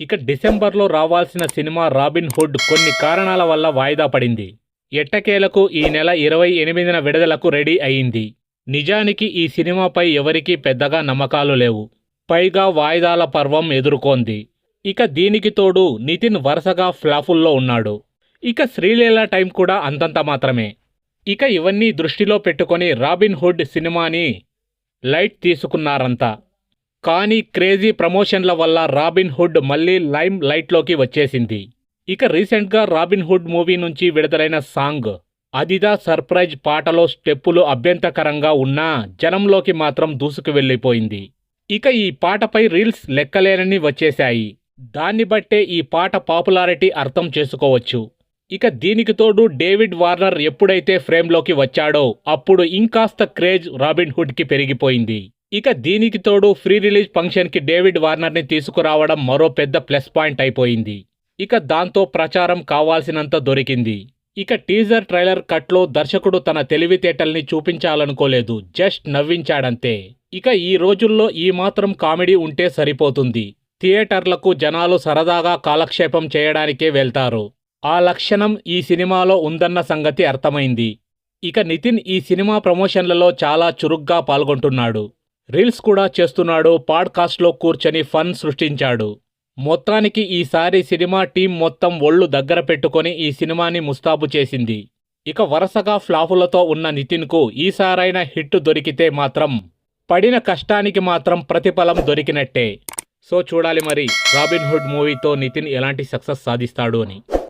ఇక డిసెంబర్లో రావాల్సిన సినిమా రాబిన్ హుడ్ కొన్ని కారణాల వల్ల వాయిదా పడింది. ఎట్టకేలకు ఈ నెల ఇరవై ఎనిమిదిన విడుదలకు రెడీ అయింది. నిజానికి ఈ సినిమాపై ఎవరికీ పెద్దగా నమ్మకాలు లేవు. పైగా వాయిదాల పర్వం ఎదుర్కొంది. ఇక దీనికి తోడు నితిన్ వరుసగా ఫ్లాఫుల్లో ఉన్నాడు. ఇక శ్రీలీల టైం కూడా అంతంత మాత్రమే. ఇక ఇవన్నీ దృష్టిలో పెట్టుకొని రాబిన్ హుడ్ సినిమాని లైట్ తీసుకున్నారంతా. కానీ క్రేజీ ప్రమోషన్ల వల్ల రాబిన్ హుడ్ మళ్ళీ లైమ్ లైట్లోకి వచ్చేసింది. ఇక రీసెంట్గా రాబిన్ హుడ్ మూవీ నుంచి విడుదలైన సాంగ్ అదిదా సర్ప్రైజ్ పాటలో స్టెప్పులు అభ్యంతకరంగా ఉన్నా జనంలోకి మాత్రం దూసుకు వెళ్ళిపోయింది. ఇక ఈ పాటపై రీల్స్ లెక్కలేనని వచ్చేశాయి. దాన్ని బట్టే ఈ పాట పాపులారిటీ అర్థం చేసుకోవచ్చు. ఇక దీనికి తోడు డేవిడ్ వార్నర్ ఎప్పుడైతే ఫ్రేమ్లోకి వచ్చాడో అప్పుడు ఇంకాస్త క్రేజ్ రాబిన్ హుడ్కి పెరిగిపోయింది. ఇక దీనికి తోడు ఫ్రీ రిలీజ్ ఫంక్షన్కి డేవిడ్ వార్నర్ని తీసుకురావడం మరో పెద్ద ప్లస్ పాయింట్ అయిపోయింది. ఇక దాంతో ప్రచారం కావాల్సినంత దొరికింది. ఇక టీజర్ ట్రైలర్ కట్లో దర్శకుడు తన తెలివితేటల్ని చూపించాలనుకోలేదు. జస్ట్ నవ్వించాడంతే. ఇక ఈ రోజుల్లో ఈ మాత్రం కామెడీ ఉంటే సరిపోతుంది. థియేటర్లకు జనాలు సరదాగా కాలక్షేపం చేయడానికే వెళ్తారు. ఆ లక్షణం ఈ సినిమాలో ఉందన్న సంగతి అర్థమైంది. ఇక నితిన్ ఈ సినిమా ప్రమోషన్లలో చాలా చురుగ్గా పాల్గొంటున్నాడు. రీల్స్ కూడా చేస్తున్నాడు పాడ్కాస్ట్లో కూర్చొని ఫన్ సృష్టించాడు. మొత్తానికి ఈసారి సినిమా టీం మొత్తం ఒళ్ళు దగ్గర పెట్టుకొని ఈ సినిమాని ముస్తాబు చేసింది. ఇక వరుసగా ఫ్లాపులతో ఉన్న నితిన్కు ఈసారైన హిట్ దొరికితే మాత్రం పడిన కష్టానికి మాత్రం ప్రతిఫలం దొరికినట్టే. సో చూడాలి మరి రాబిన్ హుడ్ మూవీతో నితిన్ ఎలాంటి సక్సెస్ సాధిస్తాడు అని.